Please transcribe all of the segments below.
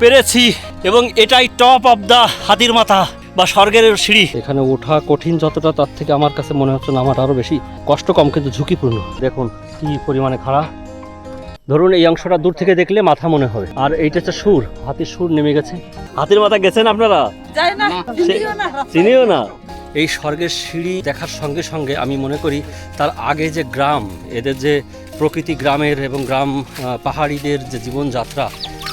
পেরেছি এবং এটাই টপ অফ দ্য হাতির মাথা বা স্বর্গের সিঁড়ি। এখানে ওঠা কঠিন যতটা তার থেকে আমার কাছে মনে হচ্ছে না আমার আরও বেশি কষ্ট কম কিন্তু ঝুঁকিপূর্ণ। দেখুন কি পরিমাণে খাড়া। ধরুন এই অংশটা দূর থেকে দেখলে মাথা মনে হবে। আর এইটা হচ্ছে সুর। হাতির সুর নেমে গেছে। হাতির মাথা গেছেন আপনারা? যায় না চিনিও না। এই স্বর্গের সিঁড়ি দেখার সঙ্গে সঙ্গে আমি মনে করি তার আগে যে গ্রাম এদের যে প্রকৃতি গ্রামের এবং গ্রাম পাহাড়িদের যে জীবনযাত্রা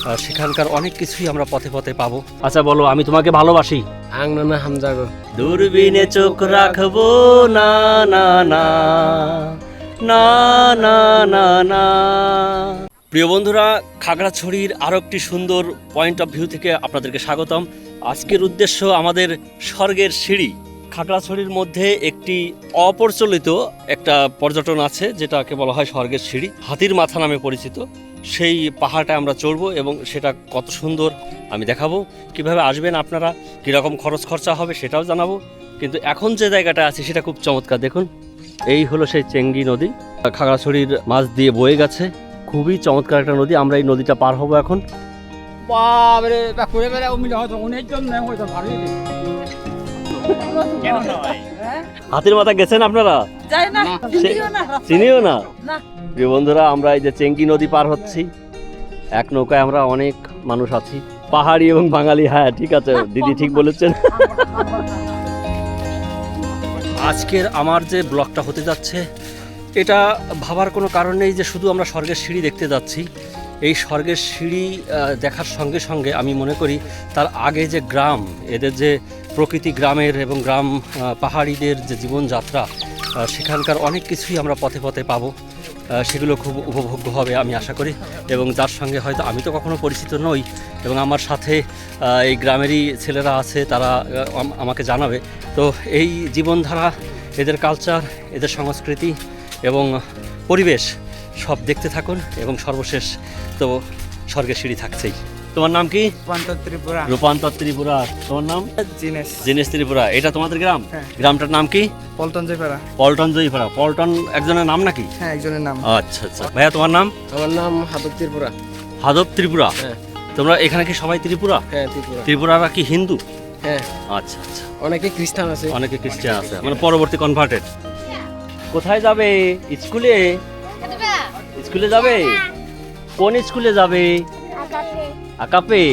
সেখানকার অনেক কিছুই আমরা পথে পথে পাবো। আচ্ছা বলো আমি তোমাকে ভালোবাসি। আংনানা হামজাগো। দূরবীনে চোখ রাখব না না না না না না না। প্রিয় বন্ধুরা খাগড়াছড়ির আরও একটি সুন্দর পয়েন্ট অফ ভিউ থেকে আপনাদেরকে স্বাগতম। আজকের উদ্দেশ্য আমাদের স্বর্গের সিঁড়ি। খাগড়াছড়ির মধ্যে একটি অপ্রচলিত একটা পর্যটন আছে যেটাকে বলা হয় স্বর্গের সিঁড়ি। হাতির মাথা নামে পরিচিত। সেই পাহাড়টা আমরা চড়বো এবং সেটা কত সুন্দর আমি দেখাবো। কীভাবে আসবেন আপনারা, কীরকম খরচ খরচা হবে সেটাও জানাব। কিন্তু এখন যে জায়গাটা আছে সেটা খুব চমৎকার। দেখুন, এই হলো সেই চেঙ্গি নদী। খাগড়াছড়ির মাছ দিয়ে বয়ে গেছে। খুবই চমৎকার একটা নদী। আমরা এই নদীটা পার হব এখন। বাবরে করে হয়তো ভালোই হাতির মাথা গেছেন আপনারা? চিনিও না। চিনিও না? না। প্রিয় বন্ধুরা আমরা এই যে চেঙ্গি নদী পার হচ্ছি। এক নৌকায় আমরা অনেক মানুষ আছি। পাহাড়ি এবং বাঙালি হ্যাঁ ঠিক আছে দিদি ঠিক বলেছেন। আজকের আমার যে ব্লগটা হতে যাচ্ছে এটা ভাবার কোনো কারণ নেই যে শুধু আমরা স্বর্গের সিঁড়ি দেখতে যাচ্ছি। এই স্বর্গের সিঁড়ি দেখার সঙ্গে সঙ্গে আমি মনে করি তার আগে যে গ্রাম, এদের যে প্রকৃতি গ্রামের এবং গ্রাম পাহাড়িদের যে জীবনযাত্রা সেখানকার অনেক কিছুই আমরা পথে পথে পাবো। সেগুলো খুব উপভোগ্য হবে আমি আশা করি। এবং যার সঙ্গে হয়তো আমি তো কখনো পরিচিত নই এবং আমার সাথে এই গ্রামেরই ছেলেরা আছে, তারা আমাকে জানাবে। তো এই জীবনধারা, এদের কালচার এদের সংস্কৃতি এবং পরিবেশ সব দেখতে থাকুন এবং সর্বশেষ তো স্বর্গের সিঁড়ি থাকছেই। তোমার নাম কি? পান্তর ত্রিপুরা। রূপান্তর ত্রিপুরা। তোমার নাম? জিনেস জিনেশ ত্রিপুরা। এটা তোমাদের গ্রাম? হ্যাঁ। গ্রামটার নাম কি? পল্টন জয়পাড়া। পল্টন জয়ীপাড়া। পল্টন একজনের নাম নাকি? হ্যাঁ একজনের নাম। আচ্ছা আচ্ছা। ভাইয়া তোমার নাম? আমার নাম হাদব ত্রিপুরা। হাদব ত্রিপুরা? হ্যাঁ। তোমরা এখানে কি সবাই ত্রিপুরা? হ্যাঁ ত্রিপুরা। ত্রিপুরারা কি হিন্দু? হ্যাঁ। আচ্ছা আচ্ছা। অনেকে খ্রিস্টান আছে। অনেকে খ্রিস্টান আছে। মানে পরবর্তী কনভার্টেড কোথায় যাবে স্কুলে? স্কুলে যাবে? কোন স্কুলে যাবে? আকাপে।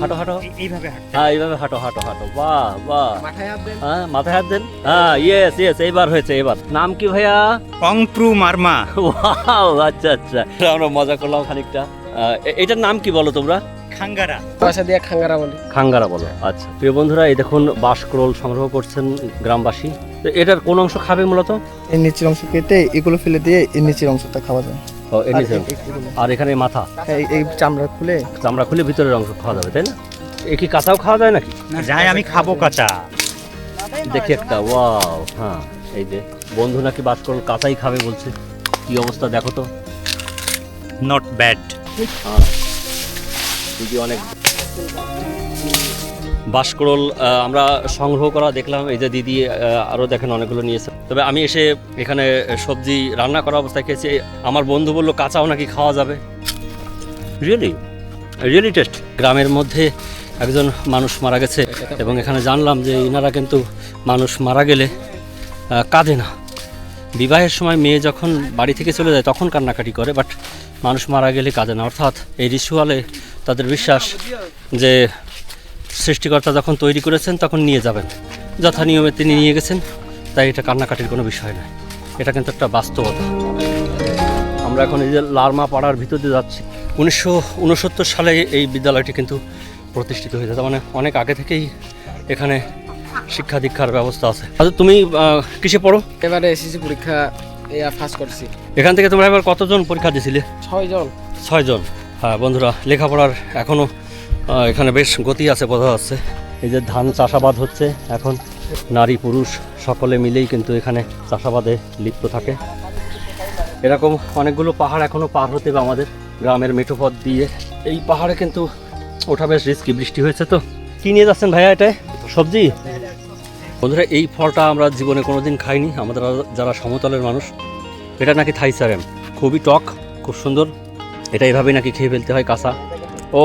হাঁটো হাঁটো। এইভাবে হ্যাঁ এইভাবে হাঁটো হাঁটো হাঁটো। বাহ বাহ। মাথায় হাত দেন। হ্যাঁ মাথায় হাত দেন। হ্যাঁ ইয়েস ইয়েস এইবার হয়েছে এবার নাম কি ভাইয়া? অংপ্রু মার্মা। ওয়াও আচ্ছা আচ্ছা। আমরা মজা করলাম খানিকটা। আহ, এটার নাম কি বলো তোমরা? খাঙ্গারা। ভাষা দিয়ে খাঙ্গারা বলি। খাঙ্গারা বলো আচ্ছা। প্রিয় বন্ধুরা এই দেখুন বাঁশক্রোল সংগ্রহ করছেন গ্রামবাসী। তো এটার কোন অংশ খাবে মূলত? এর নিচের অংশ কেটে এগুলো ফেলে দিয়ে এর নিচের অংশটা খাওয়া যায়। ও, এর আর নিচে। আর এখানে মাথা? হ্যাঁ, এই- এই চামড়া খুলে চামড়া খুলে ভিতরের অংশ খাওয়া যাবে তাই না? এ কি কাঁচাও খাওয়া যায় নাকি? যাই আমি খাব কাঁচা। দেখি একটা ওয়াও হ্যাঁ এই যে বন্ধু নাকি বাঁশক্রোল কাঁচাই খাবে বলছে। কি অবস্থা দেখো তো। নট ব্যাড হ্যাঁ দিদি অনেক বাঁশকরল আমরা সংগ্রহ করা দেখলাম। এই যে দিদি আরও দেখেন অনেকগুলো নিয়েছে তবে আমি এসে এখানে সবজি রান্না করা অবস্থায় খেয়েছি। আমার বন্ধু বলল কাঁচাও নাকি খাওয়া যাবে? রিয়েলি রিয়েলি টেস্ট গ্রামের মধ্যে একজন মানুষ মারা গেছে এবং এখানে জানলাম যে ইনারা কিন্তু মানুষ মারা গেলে কাঁদে না। বিবাহের সময় মেয়ে যখন বাড়ি থেকে চলে যায় তখন কান্নাকাটি করে বাট মানুষ মারা গেলে কাঁদে না। অর্থাৎ এই রিচুয়ালে তাদের বিশ্বাস যে সৃষ্টিকর্তা যখন তৈরি করেছেন তখন নিয়ে যাবেন। যথা নিয়মে তিনি নিয়ে গেছেন তাই এটা কান্নাকাটির কোনো বিষয় নয়। এটা কিন্তু একটা বাস্তবতা। আমরা এখন এই যে লারমা পাড়ার ভিতর দিয়ে যাচ্ছি উনিশশো উনসত্তর সালে এই বিদ্যালয়টি কিন্তু প্রতিষ্ঠিত হয়েছে। তার মানে অনেক আগে থেকেই এখানে শিক্ষা দীক্ষার ব্যবস্থা আছে। আচ্ছা তুমি কিসে পড়ো? এবারে এসএসসি পরীক্ষা পাস করছি। এখান থেকে তোমরা এবার কতজন পরীক্ষা দিয়েছিলে ছয় জন ছয়জন। হ্যাঁ বন্ধুরা লেখাপড়ার এখনও এখানে বেশ গতি আছে বোঝা যাচ্ছে এই যে ধান চাষাবাদ হচ্ছে, এখন নারী পুরুষ সকলে মিলেই কিন্তু এখানে চাষাবাদে লিপ্ত থাকে। এরকম অনেকগুলো পাহাড় এখনও পার হতে হবে আমাদের গ্রামের মেঠোপথ দিয়ে। এই পাহাড়ে কিন্তু ওঠা বেশ রিস্কি বৃষ্টি হয়েছে তো। কি নিয়ে যাচ্ছেন ভাইয়া এটা সবজি? বন্ধুরা, এই ফলটা আমরা জীবনে কোনোদিন খাইনি। আমাদের যারা সমতলের মানুষ, এটা নাকি থাইসারেম খুবই টক, খুব সুন্দর। এটা এভাবেই নাকি খেয়ে ফেলতে হয় কাঁচা। ও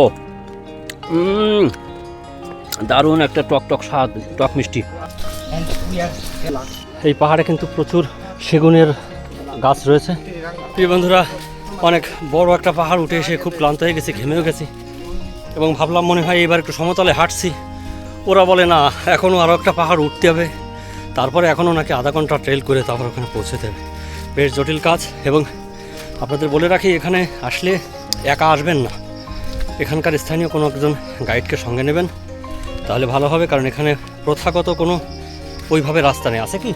দারুণ একটা টক টক স্বাদ, টক মিষ্টি। এই পাহাড়ে কিন্তু প্রচুর সেগুনের গাছ রয়েছে। প্রিয় বন্ধুরা, অনেক বড় একটা পাহাড় উঠে এসে খুব ক্লান্ত হয়ে গেছি, ঘেমেও গেছি। এবং ভাবলাম মনে হয় এবার একটু সমতলে হাঁটছি। ওরা বলে, না এখনও আরও একটা পাহাড় উঠতে হবে। তারপরে এখনও নাকি আধা ঘণ্টা ট্রেল করে তারপর ওখানে পৌঁছতে হবে। বেশ জটিল কাজ। এবং আপনাদের বলে রাখি, এখানে আসলে একা আসবেন না। এখানকার স্থানীয় কোনো একজন গাইডকে সঙ্গে নেবেন তাহলে ভালো হবে কারণ এখানে প্রথাগত কোনো ওইভাবে রাস্তা নেই। আছে কি?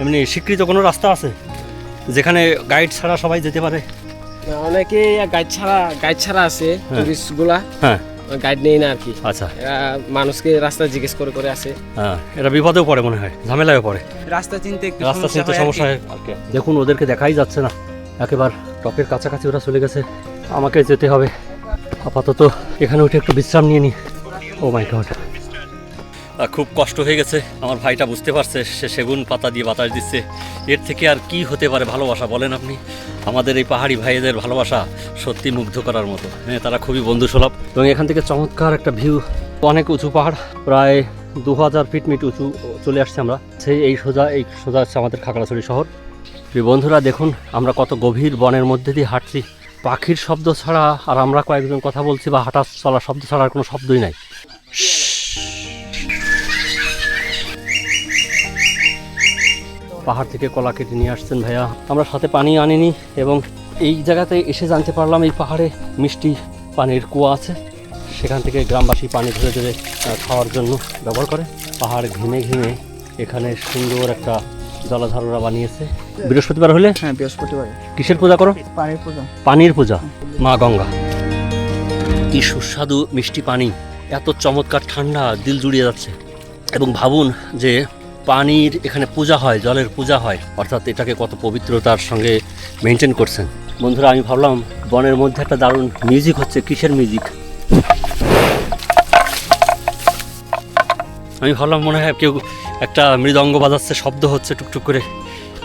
এমনি স্বীকৃত কোনো রাস্তা আছে? যেখানে গাইড ছাড়া সবাই যেতে পারে? অনেকে গাইড ছাড়া গাইড ছাড়া আছে টুরিস্টগুলা। হ্যাঁ। গাইড নেই না আর কি। আচ্ছা। মানুষকে রাস্তা জিজ্ঞেস করে করে আসে। হ্যাঁ এটা বিপদেও পড়ে মনে হয় ঝামেলায় পড়ে। রাস্তা চিনতে একটু রাস্তা চিনতে হয় সমস্যা হয়। দেখুন ওদেরকে দেখাই যাচ্ছে না। একেবারে টপের কাছাকাছি ওরা চলে গেছে। আমাকে যেতে হবে। আপাতত এখানে উঠে একটু বিশ্রাম নিয়ে নি। ও মাই গড খুব কষ্ট হয়ে গেছে। আমার ভাইটা বুঝতে পারছে, সে সেগুন পাতা দিয়ে বাতাস দিচ্ছে। এর থেকে আর কি হতে পারে ভালোবাসা বলেন আপনি? আমাদের এই পাহাড়ি ভাইদের ভালোবাসা সত্যি মুগ্ধ করার মতো। হ্যাঁ তারা খুবই বন্ধুসুলভ। এবং এখান থেকে চমৎকার একটা ভিউ অনেক উঁচু পাহাড়, প্রায় দু হাজার ফিট মিট উঁচু চলে আসছে আমরা। সেই এই সোজা এই সোজা হচ্ছে আমাদের খাগড়াছড়ি শহর। বন্ধুরা, দেখুন, আমরা কত গভীর বনের মধ্যে দিয়ে হাঁটছি। পাখির শব্দ ছাড়া আর আমরা কয়েকজন কথা বলছি বা হাঁটা চলা শব্দ ছাড়া আর কোনো শব্দই নাই। পাহাড় থেকে কলা কেটে নিয়ে আসছেন ভাইয়া। আমরা সাথে পানি আনিনি এবং এই জায়গাতে এসে জানতে পারলাম এই পাহাড়ে মিষ্টি পানির কুয়া আছে। সেখান থেকে গ্রামবাসী পানি ধরে ধরে খাওয়ার জন্য ব্যবহার করে। পাহাড় ঘেমে ঘেমে এখানে সুন্দর একটা জলাধারণা বানিয়েছে। বৃহস্পতিবার হলে? হ্যাঁ বৃহস্পতিবার। কিসের পূজা করো? পানির পূজা। পানির পূজা? মা গঙ্গা। কি সুস্বাদু মিষ্টি পানি। এত চমৎকার ঠান্ডা দিল জুড়িয়ে যাচ্ছে। এবং ভাবুন যে পানির এখানে পূজা হয় জলের পূজা হয় অর্থাৎ এটাকে কত পবিত্রতার সঙ্গে মেনটেন করছেন। বন্ধুরা আমি ভাবলাম বনের মধ্যে একটা দারুণ মিউজিক হচ্ছে। কিসের মিউজিক আমি ভাবলাম মনে হয় কেউ একটা মৃদঙ্গ বাজাচ্ছে শব্দ হচ্ছে টুকটুক করে।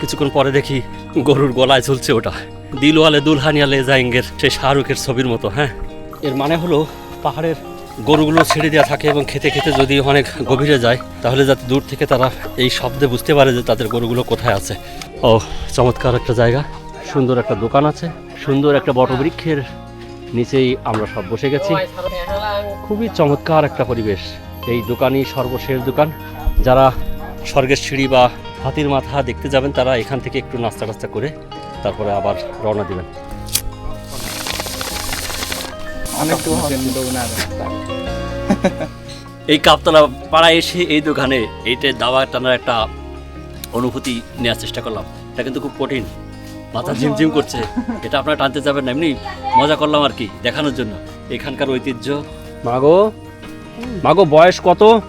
কিছুক্ষণ পরে দেখি গরুর গলায় ঝুলছে ওটা। দিলওয়ালে দুলহানিয়া লে জায়েঙ্গের সেই শাহরুখের ছবির মতো হ্যাঁ? এর মানে হলো পাহাড়ের গরুগুলো ছেড়ে দেওয়া থাকে এবং খেতে খেতে যদি অনেক গভীরে যায়, তাহলে যাতে দূর থেকে তারা এই শব্দে বুঝতে পারে যে তাদের গরুগুলো কোথায় আছে। ও, চমৎকার একটা জায়গা, সুন্দর একটা দোকান আছে, সুন্দর একটা বটবৃক্ষের নিচেই আমরা সব বসে গেছি। খুবই চমৎকার একটা পরিবেশ। এই দোকানই সর্বশেষ দোকান। যারা স্বর্গের সিঁড়ি বা হাতির মাথা দেখতে যাবেন তারা এখান থেকে একটু নাস্তা টাস্তা করে তারপরে আবার রওনা দিবেন। এই কাপতলা পাড়ায় এসে এই দোকানে এইটা দাওয়া টানার একটা অনুভূতি নেওয়ার চেষ্টা করলাম। এটা কিন্তু খুব কঠিন। মাথা ঝিমঝিম করছে। এটা আপনারা টানতে যাবেন না এমনি মজা করলাম আর কি দেখানোর জন্য। এখানকার ঐতিহ্য। মাগো মাগো বয়স কত?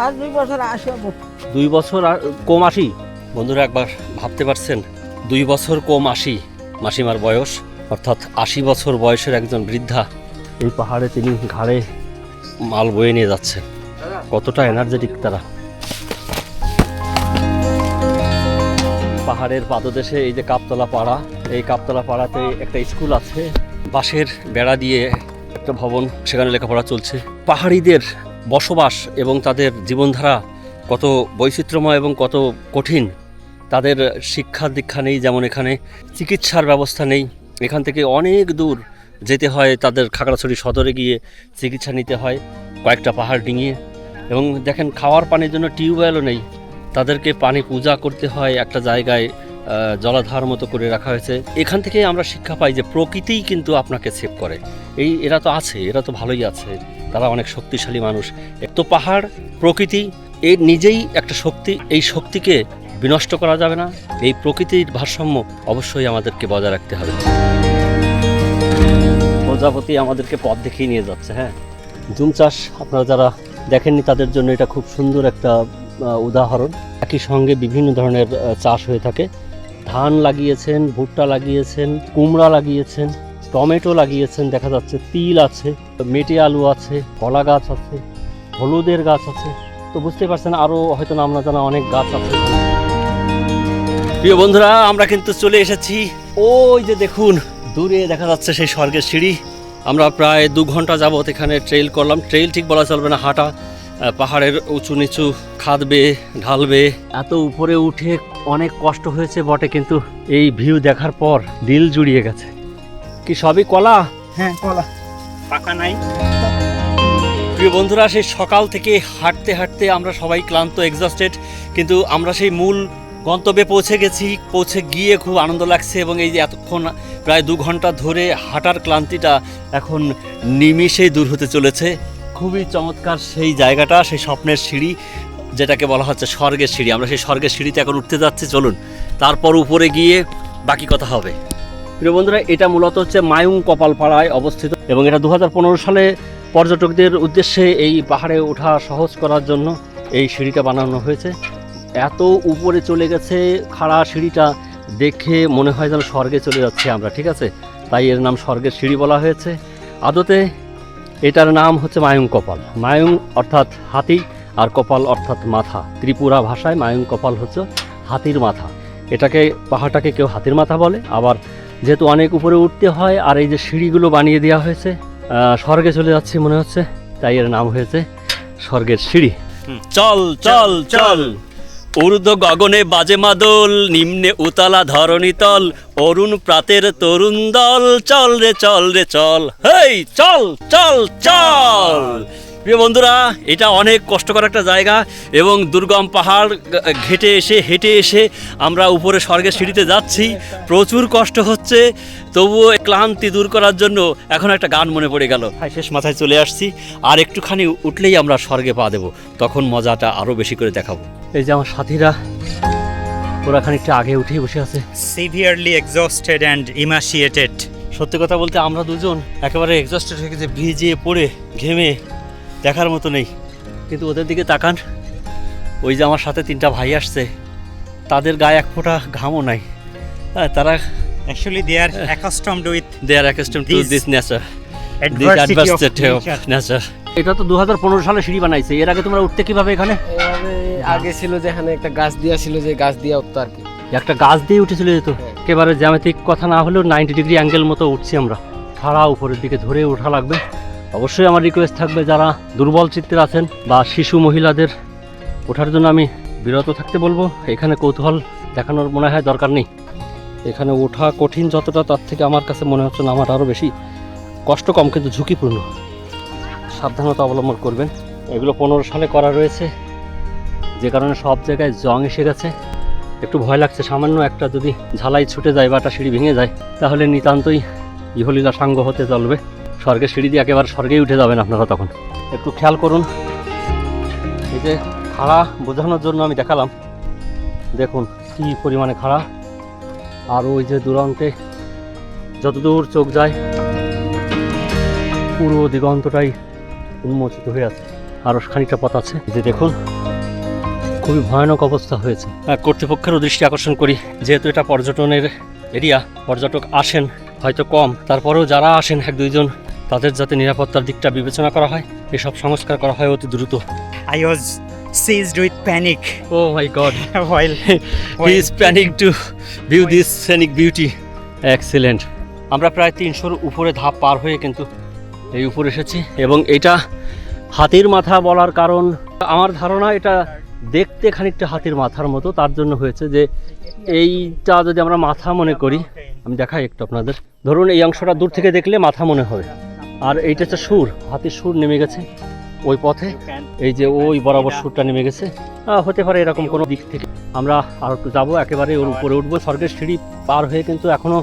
আর দুই বছর আসব দুই বছর আর কম আশি? বন্ধুরা একবার ভাবতে পারছেন? দুই বছর কম আশি। মাসিমার বয়স অর্থাৎ আশি বছর বয়সের একজন বৃদ্ধা এই পাহাড়ে তিনি ঘাড়ে মাল বয়ে নিয়ে যাচ্ছেন কতটা এনার্জেটিক তারা। পাহাড়ের পাদদেশে এই যে কাপতলা পাড়া এই কাপতলা পাড়াতে একটা স্কুল আছে। বাঁশের বেড়া দিয়ে একটা ভবন সেখানে লেখাপড়া চলছে। পাহাড়িদের বসবাস এবং তাদের জীবনধারা কত বৈচিত্র্যময় এবং কত কঠিন, তাদের শিক্ষা দীক্ষা নেই যেমন এখানে, চিকিৎসার ব্যবস্থা নেই। এখান থেকে অনেক দূর যেতে হয়, তাদের খাগড়াছড়ি সদরে গিয়ে চিকিৎসা নিতে হয়, কয়েকটা পাহাড় ডিঙিয়ে। এবং দেখেন, খাওয়ার পানির জন্য টিউবওয়েলও নেই। তাদেরকে পানি পূজা করতে হয়, একটা জায়গায় জলাধার মতো করে রাখা হয়েছে। এখান থেকে আমরা শিক্ষা পাই যে প্রকৃতিই কিন্তু আপনাকে সেভ করে। এই, এরা তো আছে, এরা তো ভালোই আছে। তারা অনেক শক্তিশালী মানুষ। তো পাহাড়, প্রকৃতি, এর নিজেই একটা শক্তি। এই শক্তিকে বিনষ্ট করা যাবে না। এই প্রকৃতির ভারসাম্য অবশ্যই আমাদেরকে বজায় রাখতে হবে। প্রজাপতি আমাদেরকে পথ দেখিয়ে নিয়ে যাচ্ছে হ্যাঁ। জুম চাষ আপনারা যারা দেখেননি, তাদের জন্য এটা খুব সুন্দর একটা উদাহরণ। একই সঙ্গে বিভিন্ন ধরনের চাষ হয়ে থাকে। ধান লাগিয়েছেন, ভুট্টা লাগিয়েছেন, কুমড়া লাগিয়েছেন। টমেটো লাগিয়েছেন, দেখা যাচ্ছে তিল আছে, মেটে আলু আছে, কলা গাছ আছে, হলুদের গাছ আছে। তো বুঝতে পারছেন আরও হয়তো নাম না জানা অনেক গাছ আছে। প্রিয় বন্ধুরা, আমরা কিন্তু চলে এসেছি। ওই যে দেখুন, দূরে দেখা যাচ্ছে সেই স্বর্গের সিঁড়ি। আমরা প্রায় দু ঘণ্টা যাবত এখানে ট্রেল করলাম। ট্রেল ঠিক বলা চলবে না, হাঁটা। পাহাড়ের উঁচু নিচু খাদবে, ঢালবে। এত উপরে উঠে অনেক কষ্ট হয়েছে বটে, কিন্তু এই ভিউ দেখার পর দিল জুড়িয়ে গেছে। কি সবই কলা? হ্যাঁ কলা। পাকা নাই। প্রিয় বন্ধুরা সেই সকাল থেকে হাঁটতে হাঁটতে আমরা সবাই ক্লান্ত এক্সস্টেড কিন্তু আমরা সেই মূল গন্তব্যে পৌঁছে গেছি পৌঁছে গিয়ে খুব আনন্দ লাগছে এবং এই যে এতক্ষণ প্রায় দু ঘণ্টা ধরে হাঁটার ক্লান্তিটা এখন নিমিষেই দূর হতে চলেছে। খুবই চমৎকার সেই জায়গাটা সেই স্বপ্নের সিঁড়ি যেটাকে বলা হচ্ছে স্বর্গের সিঁড়ি। আমরা সেই স্বর্গের সিঁড়িতে এখন উঠতে যাচ্ছি চলুন। তারপর উপরে গিয়ে বাকি কথা হবে। প্রিয় বন্ধুরা, এটা মূলত হচ্ছে মায়ুং কপালপাড়ায় অবস্থিত এবং এটা দু হাজার পনেরো সালে পর্যটকদের উদ্দেশ্যে এই পাহাড়ে ওঠা সহজ করার জন্য এই সিঁড়িটা বানানো হয়েছে। এত উপরে চলে গেছে, খাড়া সিঁড়িটা দেখে মনে হয় যেন স্বর্গে চলে যাচ্ছে আমরা, ঠিক আছে? তাই এর নাম স্বর্গের সিঁড়ি বলা হয়েছে। আদতে এটার নাম হচ্ছে মায়ুং কপাল। মায়ুং অর্থাৎ হাতি আর কপাল অর্থাৎ মাথা। ত্রিপুরা ভাষায় মায়ুং কপাল হচ্ছে হাতির মাথা। এটাকে, পাহাড়টাকে কেউ হাতির মাথা বলে, আবার যেহেতু অনেক উপরে উঠতে হয়, আর এই যে সিঁড়িগুলো বানিয়ে দেওয়া হয়েছে স্বর্গে চলে যাচ্ছে মনে হচ্ছে, তাই এর নাম হয়েছে স্বর্গের সিঁড়ি। চল চল চল। ঊর্ধ্ব গগনে বাজে মাদল, নিম্নে উতালা ধরণী তল, অরুণ প্রাতের তরুণ দল। চল রে চল রে, চল। হেই, চল চল চল। প্রিয় বন্ধুরা এটা অনেক কষ্টকর একটা জায়গা এবং দুর্গম পাহাড় ঘেটে এসে হেঁটে এসে আমরা উপরে স্বর্গের সিঁড়িতে যাচ্ছি। প্রচুর কষ্ট হচ্ছে তবুও ক্লান্তি দূর করার জন্য এখন একটা গান মনে পড়ে গেল। শেষ মাথায় চলে আসছি আর একটুখানি উঠলেই আমরা স্বর্গে পা দেবো তখন মজাটা আরও বেশি করে দেখাবো। এই যে আমার সাথীরা ওরা খানিকটা আগে উঠেই বসে আছে। সিভিয়ারলি এক্সস্টেড অ্যান্ড ইমাশিয়েটেড সত্যি কথা বলতে আমরা দুজন একেবারে এক্সস্টেড হয়ে গেছে ভিজে পড়ে ঘেমে দেখার মতো নেই। কিন্তু ওদের দিকে তাকান। ওই যে আমার সাথে তিনটা ভাই আসছে তাদের গায়ে এক ফোঁটা ঘামও নাই। হ্যাঁ তারা actually they are accustomed with they are accustom to this nature adversity of nature এটা তো দু সালে সিঁড়ি বানাইছে এর আগে তোমরা উঠতে কীভাবে এখানে? আগে ছিল যে এখানে একটা গাছ দিয়া ছিল যে গাছ দিয়া উঠতো আর কি। একটা গাছ দিয়ে উঠে চলে যেত একেবারে জ্যামিতিক কথা না হলেও নাইনটি ডিগ্রি অ্যাঙ্গেল মতো উঠছি আমরা। খাড়া উপরের দিকে ধরে ওঠা লাগবে। অবশ্যই আমার রিকোয়েস্ট থাকবে যারা দুর্বল চিত্তের আছেন বা শিশু মহিলাদের ওঠার জন্য আমি বিরত থাকতে বলব। এখানে কৌতূহল দেখানোর মনে হয় দরকার নেই। এখানে ওঠা কঠিন যতটা তার থেকে আমার কাছে মনে হচ্ছে না, আমার আরও বেশি কষ্ট কম, কিন্তু ঝুঁকিপূর্ণ। সাবধানতা অবলম্বন করবেন। এগুলো পনেরো সালে করা রয়েছে। যে কারণে সব জায়গায় জং এসে গেছে। একটু ভয় লাগছে, সামান্য একটা যদি ঝালাই ছুটে যায় বা একটা সিঁড়ি ভেঙে যায়, তাহলে নিতান্তই ইহলীলা সাঙ্গ হতে চলবে। স্বর্গের সিঁড়ি দিয়ে একেবারে স্বর্গেই উঠে যাবেন আপনারা তখন। একটু খেয়াল করুন। এই যে খাড়া বোঝানোর জন্য আমি দেখালাম। দেখুন কি পরিমাণে খাড়া। আর ওই যে দূরান্তে যতদূর চোখ যায়, পুরো দিগন্তটাই উন্মোচিত হয়ে আছে। আরও খানিকটা পথ আছে। যে দেখুন, খুবই ভয়ানক অবস্থা হয়েছে। কর্তৃপক্ষেরও দৃষ্টি আকর্ষণ করি। যেহেতু এটা পর্যটনের এরিয়া, পর্যটক আসেন হয়তো কম। তারপরেও যারা আসেন এক দুইজন তাদের যাতে নিরাপত্তার দিকটা বিবেচনা করা হয় এসব সংস্কার করা হয় অতি দ্রুত। I was seized with panic oh my god while he is planning to view this scenic beauty excellent আমরা প্রায় তিনশোর উপরে ধাপ পার হয়ে কিন্তু এই উপরে এসেছি এবং এটা হাতির মাথা বলার কারণ। আমার ধারণা এটা দেখতে খানিকটা হাতির মাথার মতো তার জন্য হয়েছে যে এইটা যদি আমরা মাথা মনে করি আমি দেখাই একটু আপনাদের। ধরুন এই অংশটা দূর থেকে দেখলে মাথা মনে হবে। আর এইটা হচ্ছে সুর হাতির সুর নেমে গেছে ওই পথে। এই যে ওই বরাবর সুরটা নেমে গেছে। হতে পারে এরকম কোনো দিক থেকে। আমরা আর একটু যাব, একেবারে ওর উপরে উঠবো। স্বর্গের সিঁড়ি পার হয়ে কিন্তু এখনও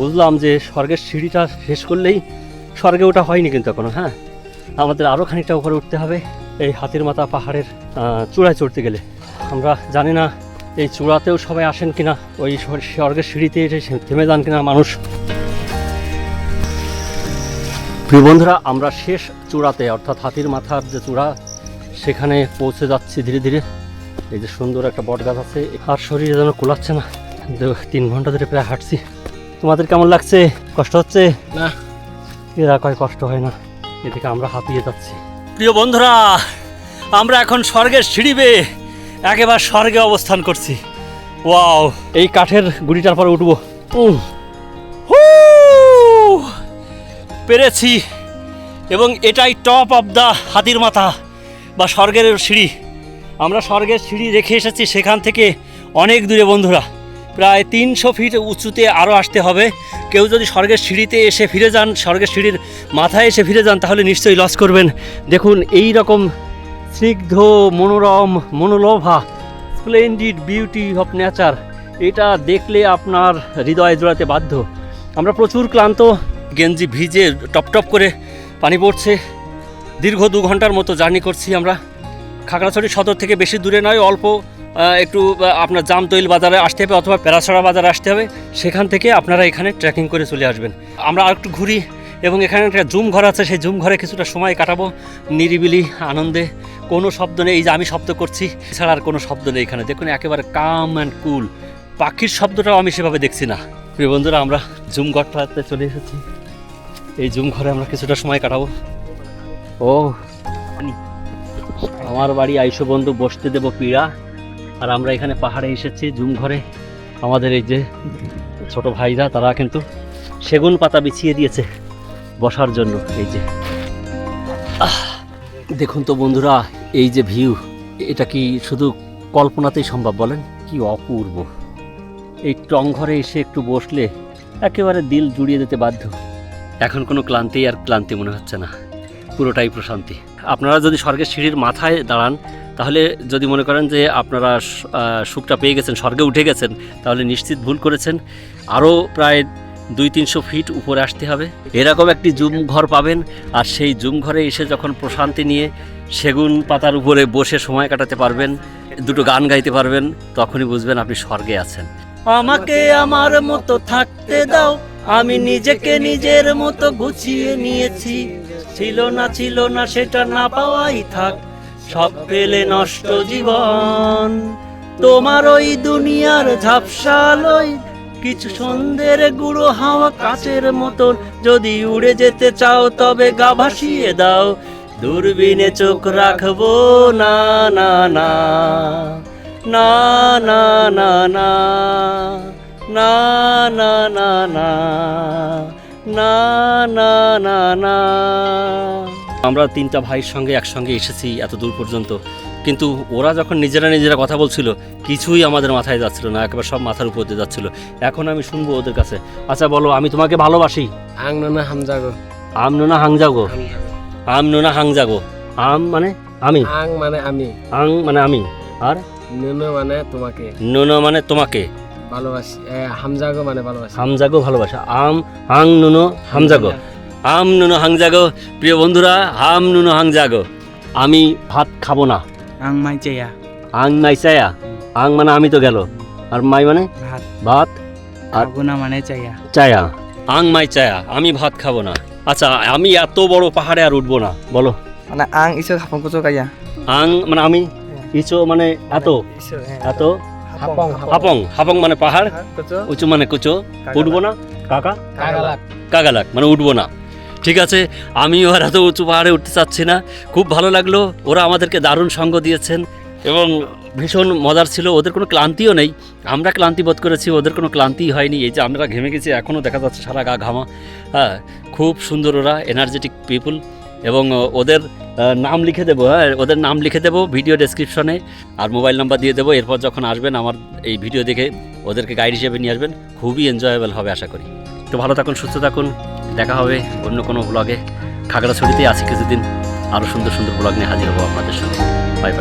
বুঝলাম যে স্বর্গের সিঁড়িটা শেষ করলেই স্বর্গে ওটা হয়নি কিন্তু এখনও হ্যাঁ? আমাদের আরও খানিকটা উপরে উঠতে হবে। এই হাতির মাথা পাহাড়ের চূড়ায় চড়তে গেলে। আমরা জানি না এই চূড়াতেও সবাই আসেন কিনা, ওই স্বর্গের সিঁড়িতে এসে থেমে যান কিনা মানুষ। প্রিয় বন্ধুরা আমরা শেষ চূড়াতে অর্থাৎ হাতির মাথার যে চূড়া সেখানে পৌঁছে যাচ্ছি ধীরে ধীরে। এই যে সুন্দর একটা বট গাছ আছে আর শরীরে যেন কোলাচ্ছে না। তিন ঘণ্টা ধরে প্রায় হাঁটছি। তোমাদের কেমন লাগছে? কষ্ট হচ্ছে? না। এরা কয় কষ্ট হয় না। এদিকে আমরা হাঁপিয়ে যাচ্ছি। প্রিয় বন্ধুরা আমরা এখন স্বর্গের সিঁড়ি বেয়ে একেবারে স্বর্গে অবস্থান করছি। ওয়াও। এই কাঠের গুড়িটার পরে উঠবো। পেরেছি এবং এটাই টপ অফ দ্য হাতির মাথা বা স্বর্গের সিঁড়ি। আমরা স্বর্গের সিঁড়ি রেখে এসেছি সেখান থেকে অনেক দূরে, বন্ধুরা। প্রায় তিনশো ফিট উঁচুতে আরও আসতে হবে। কেউ যদি স্বর্গের সিঁড়িতে এসে ফিরে যান, স্বর্গের সিঁড়ির মাথায় এসে ফিরে যান, তাহলে নিশ্চয়ই লস করবেন। দেখুন, এই রকম স্নিগ্ধ, মনোরম, মনোলোভা স্প্লেন্ডিড বিউটি অফ নেচার এটা দেখলে আপনার হৃদয় জোড়াতে বাধ্য। আমরা প্রচুর ক্লান্ত গেঞ্জি ভিজে টপ টপ করে পানি পড়ছে। দীর্ঘ দু ঘণ্টার মতো জার্নি করছি আমরা। খাগড়াছড়ি সদর থেকে বেশি দূরে নয়, অল্প একটু আপনার জামতৈল বাজারে আসতে হবে অথবা প্যারাছড়া বাজারে আসতে হবে। সেখান থেকে আপনারা এখানে ট্রেকিং করে চলে আসবেন। আমরা আর একটু ঘুরি এবং এখানে একটা জুম ঘর আছে। সেই জুম ঘরে কিছুটা সময় কাটাবো নিরিবিলি আনন্দে। কোনো শব্দ নেই, এই যে আমি শব্দ করছি, এছাড়া আর কোনো শব্দ নেই এখানে। দেখুন, একেবারে কাম অ্যান্ড কুল পাখির শব্দটাও আমি সেভাবে দেখছি না। প্রিয় বন্ধুরা, আমরা জুম ঘরটাতে চলে এসেছি। এই জুম ঘরে আমরা কিছুটা সময় কাটাবো। ও, আমার বাড়ি আইসো বন্ধু, বসতে দেবো পীড়া। আর আমরা এখানে পাহাড়ে এসেছি জুম ঘরে। আমাদের এই যে ছোট ভাইরা, তারা কিন্তু সেগুন পাতা বিছিয়ে দিয়েছে বসার জন্য, এই যে। দেখুন তো বন্ধুরা, এই যে ভিউ, এটা কি শুধু কল্পনাতেই সম্ভব বলেন? কি অপূর্ব। এই টং ঘরে এসে একটু বসলে একেবারে দিল জুড়িয়ে দিতে বাধ্য। এখন কোনো ক্লান্তি আর ক্লান্তি মনে হচ্ছে না। পুরোটাই প্রশান্তি। আপনারা যদি স্বর্গের সিঁড়ির মাথায় দাঁড়ান, তাহলে যদি মনে করেন যে আপনারা সুখটা পেয়ে গেছেন, স্বর্গে উঠে গেছেন, তাহলে নিশ্চিত ভুল করেছেন। আরও প্রায় দুই তিনশো ফিট উপরে আসতে হবে। এরকম একটি জুম ঘর পাবেন, আর সেই জুম ঘরে এসে যখন প্রশান্তি নিয়ে সেগুন পাতার উপরে বসে সময় কাটাতে পারবেন, দুটো গান গাইতে পারবেন, তখনই বুঝবেন আপনি স্বর্গে আছেন। আমাকে আমার মতো থাকতে দাও। আমি নিজেকে নিজের মতো গুছিয়ে নিয়েছি। ছিল না ছিল না, সেটা না পাওয়াই থাক। সব পেলে নষ্ট জীবন। তোমার ওই দুনিয়ার ঝাপসালই কিছু সন্ধ্যের গুঁড়ো হাওয়া কাচের মতন। যদি উড়ে যেতে চাও, তবে গা ভাসিয়ে দাও। দূরবীনে চোখ রাখব, না না না না না না না। না না না না না না না না। আমরা তিনটা ভাইয়ের সঙ্গে একসঙ্গে এসেছি এত দূর পর্যন্ত। কিন্তু ওরা যখন নিজেরা নিজেরা কথা বলছিল কিছুই আমাদের মাথায় যাচ্ছিল না একেবারে সব মাথার উপর দিয়ে যাচ্ছিল। এখন আমি শুনব ওদের কাছে। আচ্ছা বলো আমি তোমাকে ভালোবাসি। আং ননা হামজাগো আম নোনা হাংজাগো আম নোনা হাংজাগো আম মানে আমি? আং মানে আমি। আং মানে আমি। আর? নুনো মানে তোমাকে। নোনো মানে তোমাকে। ভালোবাসি এ, হামজাগো মানে ভালোবাসি। হামজাগো ভালোবাসা। আম হাং নুনো হামজাগো। আম নুনো হাংজাগো। প্রিয় বন্ধুরা হাম নুনো হাংজাগো। আমি ভাত খাব না। Ang may chaya. আং মাই চায়া। আং মানে আমি তো গেল। আর মাই মানে? Lahat. ভাত। আর naman ay chaya. চায়া। আং মাই চায়া। আমি ভাত খাব না। আচ্ছা আমি এত বড় পাহাড়ে আর উঠবো না। বলো। মানে আং ইসো হাপং কুচো কায়া আং মানে আমি? ইসো মানে এত? ইসো এত? হাপং হাপং। হাপং। মানে পাহাড় উঁচু মানে কুচো। উঠবো না? কাকা? কাগালাক। কাগালাক মানে উঠবো না। ঠিক আছে আমিও আর এত উঁচু পাহাড়ে উঠতে চাচ্ছি না। খুব ভালো লাগল ওরা আমাদেরকে দারুণ সঙ্গ দিয়েছেন। এবং ভীষণ মজার ছিল ওদের কোনো ক্লান্তিও নেই। আমরা ক্লান্তি বোধ করেছি ওদের কোনো ক্লান্তি হয়নি। এই যে আমরা ঘেমে গেছি এখনও দেখা যাচ্ছে সারা গা ঘামা। হ্যাঁ খুব সুন্দর ওরা এনার্জেটিক পিপুল এবং ওদের নাম লিখে দেবো হ্যাঁ ওদের নাম লিখে দেবো ভিডিও ডেসক্রিপশনে আর মোবাইল নাম্বার দিয়ে দেবো, এরপর যখন আসবেন আমার এই ভিডিও দেখে ওদেরকে গাইড হিসেবে নিয়ে আসবেন, খুবই এনজয়েবল হবে আশা করি। তো ভালো থাকুন, সুস্থ থাকুন, দেখা হবে অন্য কোনো ব্লগে খাগড়াছড়িতেই আছি কিছুদিন আরও সুন্দর সুন্দর ব্লগ নিয়ে হাজির হব আপনাদের সঙ্গে বাই